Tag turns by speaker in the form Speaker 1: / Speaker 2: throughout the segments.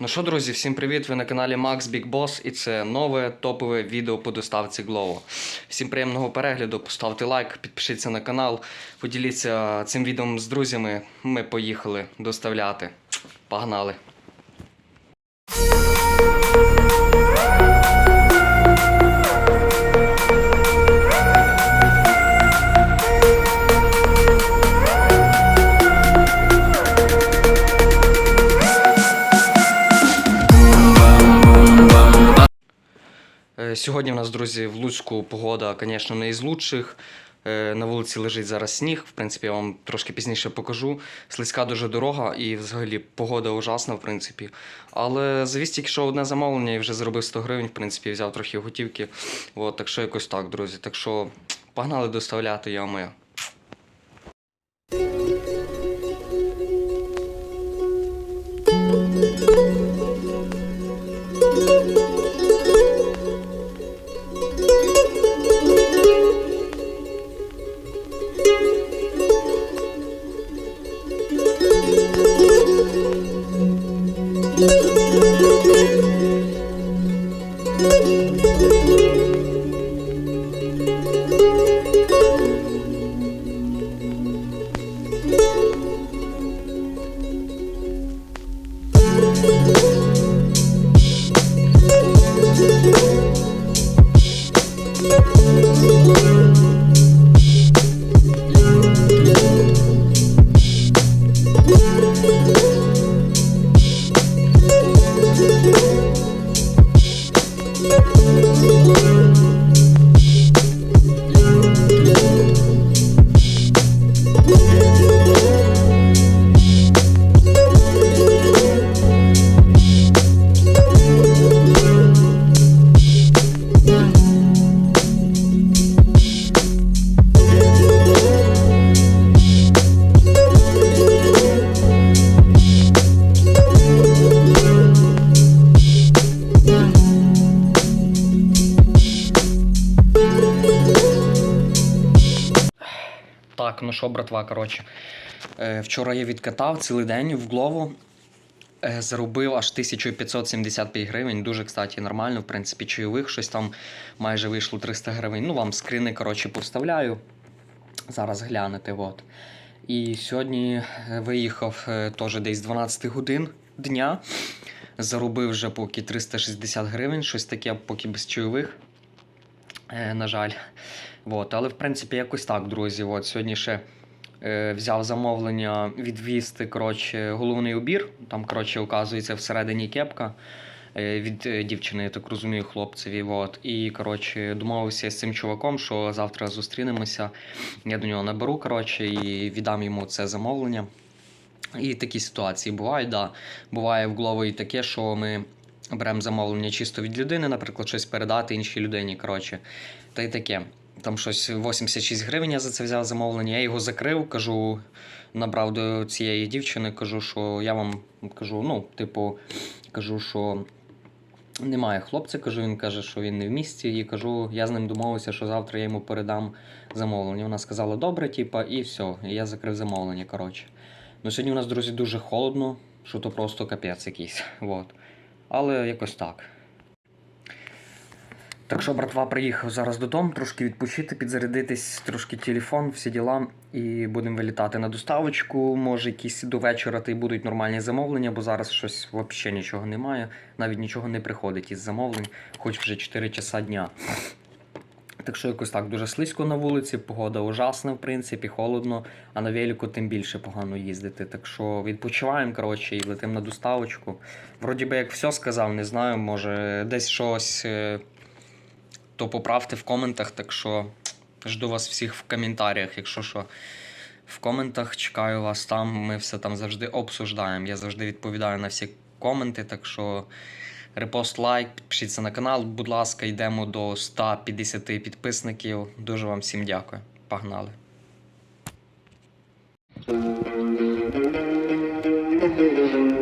Speaker 1: Ну що, друзі, всім привіт! Ви на каналі Max Big Boss і це нове топове відео по доставці Glovo. Всім приємного перегляду, поставте лайк, підпишіться на канал, поділіться цим відео з друзями. Ми поїхали доставляти. Погнали! Сьогодні в нас, друзі, в Луцьку погода, звісно, не із лучших. Е, На вулиці лежить зараз сніг. В принципі, я вам трошки пізніше покажу. Слизька дуже дорога і взагалі погода ужасна, в принципі. Але завість тільки що одне замовлення і вже заробив 100 гривень, в принципі, взяв трохи готівки. От, так що якось так, друзі. Так що погнали доставляти, я моя. Так, що, братва, коротше. Е, вчора я відкатав цілий день в Глову. Е, заробив аж 1575 гривень. Дуже, кстати, нормально, в принципі, чайових. Щось там майже вийшло 300 гривень. Ну, вам скрини, коротше, повставляю. Зараз глянете. От. І сьогодні е, виїхав теж десь 12 годин дня. Заробив вже поки 360 гривень, щось таке, поки без чайових. На жаль. От, але в принципі якось так, друзі. От, сьогодні ще е, взяв замовлення відвізти коротше, головний убір. Там, коротше, оказується всередині кепка е, від е, дівчини, я так розумію, хлопцеві. От. І коротше, домовився з цим чуваком, що завтра зустрінемося. Я до нього наберу коротше, і віддам йому це замовлення. І такі ситуації бувають. Да. Буває в голові і таке, що ми беремо замовлення чисто від людини, наприклад, щось передати іншій людині. Коротше. Та й таке. Там щось 86 гривень я за це взяв замовлення. Я його закрив, кажу, набрав до цієї дівчини, кажу, що я вам кажу, ну, типу, кажу, що немає хлопця, кажу, він каже, що він не в місті. І кажу, я з ним домовився, що завтра я йому передам замовлення. Вона сказала, добре, типа, і все. І я закрив замовлення. коротше. Ну, сьогодні у нас, друзі, дуже холодно, що то просто капець якийсь. Вот. Але якось так. Так що, братва, приїхав зараз додому, трошки відпочити, підзарядитись, трошки телефон, всі діла. І будемо вилітати на доставочку. Може, якісь до вечора та й будуть нормальні замовлення, бо зараз щось взагалі нічого немає. Навіть нічого не приходить із замовлень, хоч вже 4 часа дня. Так що якось так дуже слизько на вулиці, погода ужасна, в принципі, холодно, а на велику тим більше погано їздити. Так що відпочиваємо, коротше, і летимо на доставочку. Вроді би, як все сказав, не знаю, може десь щось, е, то поправте в коментах. Так що жду вас всіх в коментарях. Якщо що, в коментах чекаю вас там. Ми все там завжди обсуждаємо. Я завжди відповідаю на всі коменти. Так що репост, лайк, пишіться на канал. Будь ласка, йдемо до 150 підписників. Дуже вам всім дякую. Погнали! Thank you.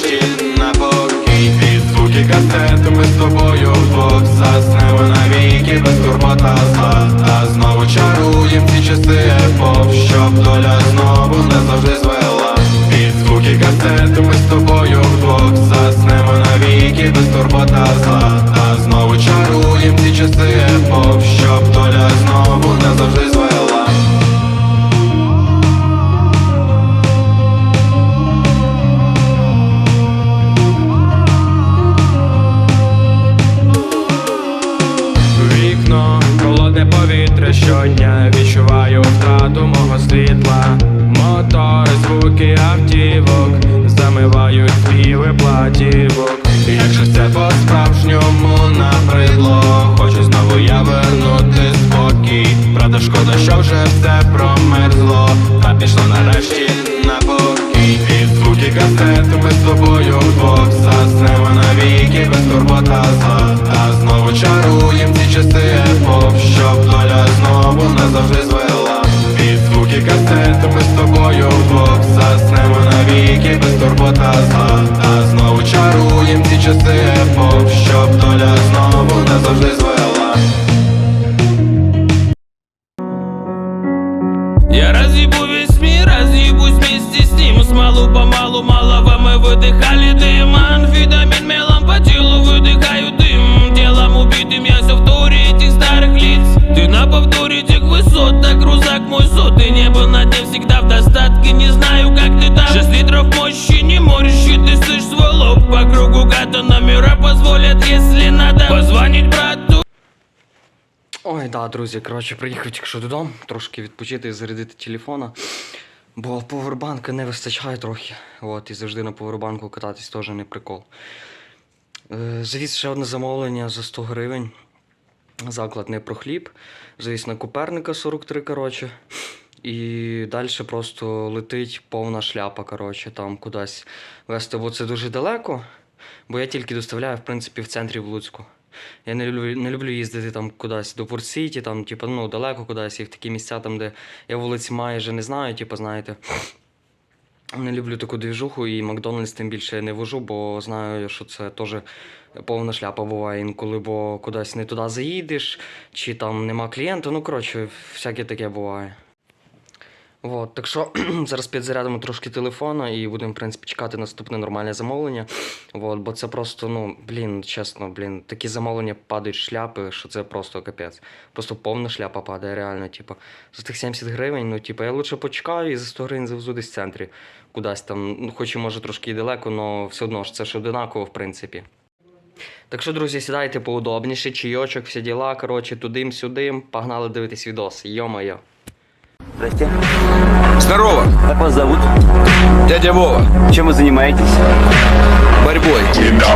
Speaker 2: Нарешті на покій Під звуки кастету ми з тобою вдвох Заснемо навіки без турбота зла. А знову чаруєм ці часи епох Щоб доля знову не завжди звела. Під звуки кастету ми з тобою вдвох Заснемо навіки без турбота зла. А знову чаруєм ці часи епох Щоб доля знову не завжди звела співи Якщо це по-справжньому набридло Хочу знову я вернути спокій. Правда, шкода, що вже все промерзло Та пішло нарешті на покій Під звуки касету ми з тобою вдвох
Speaker 3: позволят, если надо Позвонить брату
Speaker 1: Ой, да, друзі, коротше, приїхав тільки що додому, трошки відпочити і зарядити телефона. Бо повербанка не вистачає трохи. От, і завжди на повербанку кататись теж не прикол. Е, завіз ще одне замовлення за 100 гривень. Заклад не про хліб. Завіз на Коперника 43, коротше. І далі просто летить повна шляпа, коротше, там кудись вести. Бо це дуже далеко. Бо я тільки доставляю, в принципі, в центрі в Луцьку. Я не люблю, не люблю їздити там кудись до Порт-Сіті, там, типу, ну, далеко кудись, і в такі місця, там, де я вулиці майже не знаю, типу, знаєте. Не люблю таку двіжуху і Макдональдс тим більше не вожу, бо знаю, що це теж повна шляпа буває інколи, бо кудись не туди заїдеш, чи там нема клієнта. Ну, коротше, всяке таке буває. От, так що зараз підзарядимо трошки телефона і будемо, в принципі, чекати наступне нормальне замовлення. От, бо це просто, ну, блін, чесно, блін, такі замовлення падають шляпи, що це просто капець. Просто повна шляпа падає, реально, типу. За тих 70 гривень, ну, типу, я лучше почекаю і за 100 гривень завезу десь в центрі. Кудись там, ну, хоч і може трошки і далеко, але все одно ж це ж одинаково, в принципі. Так що, друзі, сідайте поудобніше, чайочок, всі діла, коротше, тудим-сюдим, погнали дивитись відос. Йо-моє.
Speaker 4: Здрасте.
Speaker 5: Здорово,
Speaker 4: Как вас зовут?
Speaker 5: дядя Вова.
Speaker 4: Чем вы занимаетесь?
Speaker 5: Борьбой.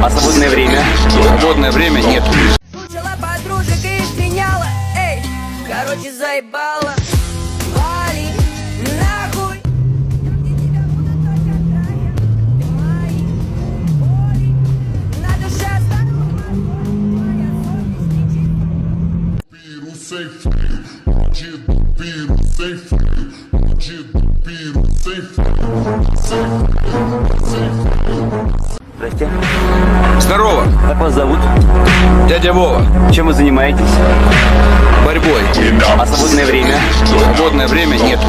Speaker 4: А свободное время?
Speaker 5: Свободное время нет.
Speaker 6: Слушала подружек и стреняла, эй, короче заебала Вали, нахуй
Speaker 7: sem freio, bandido, piro sem freio, bandido, piro sem freio, sem freio, sem freio.
Speaker 4: Здрасте.
Speaker 5: Здорово,
Speaker 4: Как вас зовут?
Speaker 5: дядя Вова.
Speaker 4: Чем вы занимаетесь?
Speaker 5: Борьбой.
Speaker 4: А свободное время?
Speaker 5: Свободное время нет.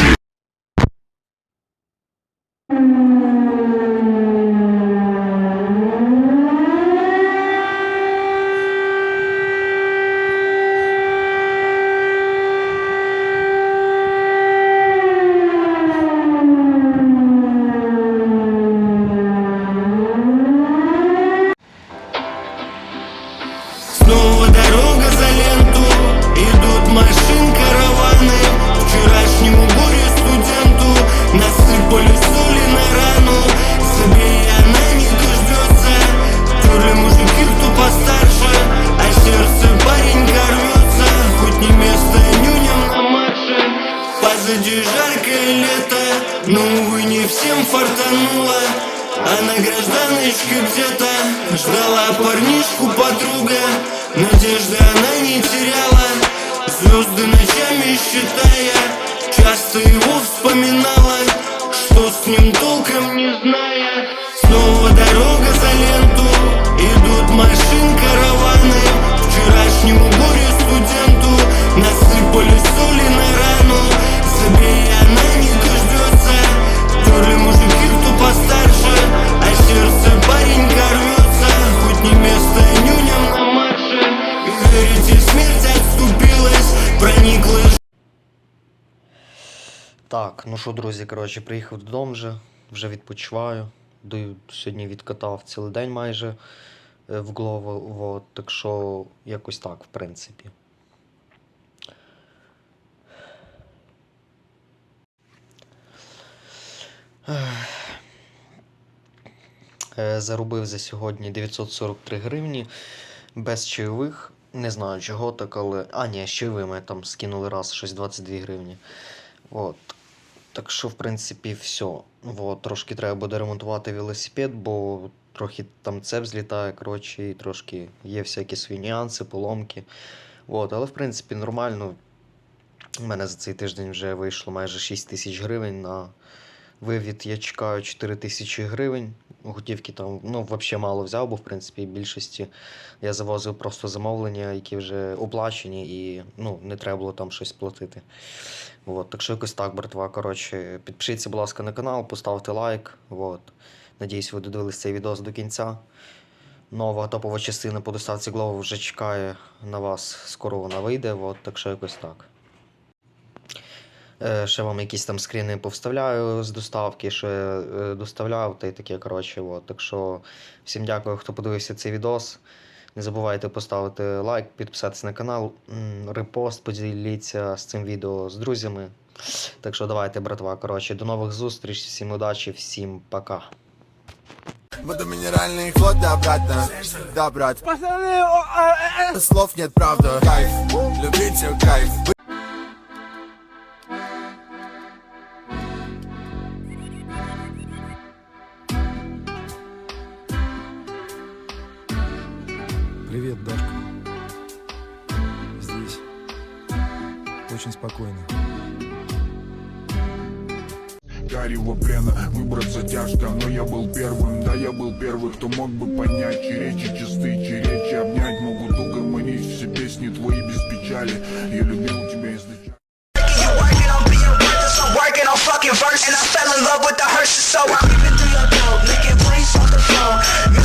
Speaker 3: Считая Часто его вспоминала
Speaker 1: Так, ну що, друзі, коротше, приїхав додому вже, вже відпочиваю. Сьогодні відкатав цілий день майже е, в голову. Так що якось так, в принципі. Е, Заробив за сьогодні 943 гривні без чайових. Не знаю чого так, але. А, ні, з чайовими там скинули раз щось 22 гривні. От. Так що, в принципі, все. От, трошки треба буде ремонтувати велосипед, бо трохи там цеп злітає, коротше, і трошки є всякі свої нюанси, поломки. От, але в принципі нормально. У мене за цей тиждень вже вийшло майже 6 тисяч гривень на вивід. Я чекаю 4 тисячі гривень. Готівки там, ну, взагалі мало взяв, бо в принципі більшості я завозив просто замовлення, які вже оплачені, і ну, не треба було там щось платити. От, так що якось так, братва. Коротше, підпишіться, будь ласка, на канал, поставте лайк. От. Надіюсь, ви додивились цей відео до кінця. Нова топова частина по доставці Glovo вже чекає на вас. Скоро вона вийде, от, так що якось так. Е, ще вам якісь там скріни повставляю з доставки, що я е, доставляв, та й таке, коротше. От. Так що всім дякую, хто подивився цей відос. Не забувайте поставити лайк, підписатися на канал, репост, поділіться з цим відео з друзями. Так що давайте, братва. Коротше, до нових зустріч, всім удачі, всім пока.
Speaker 3: Водоминеральный ход, да, брат, да, да, брат Пацаны, слов нет, правда Кайф, любите кайф
Speaker 8: очень спокойно.
Speaker 7: Гарьего плена выбраться тяжко Но я был первым, да я был первый Кто мог бы понять, чьи речи чисты, чьи речи обнять Могут угомонить все песни твои без печали Я любил тебя изначально
Speaker 3: Verse, and I fell in love with the hearse, so I'm leaving through your door. Nigga, please off the phone.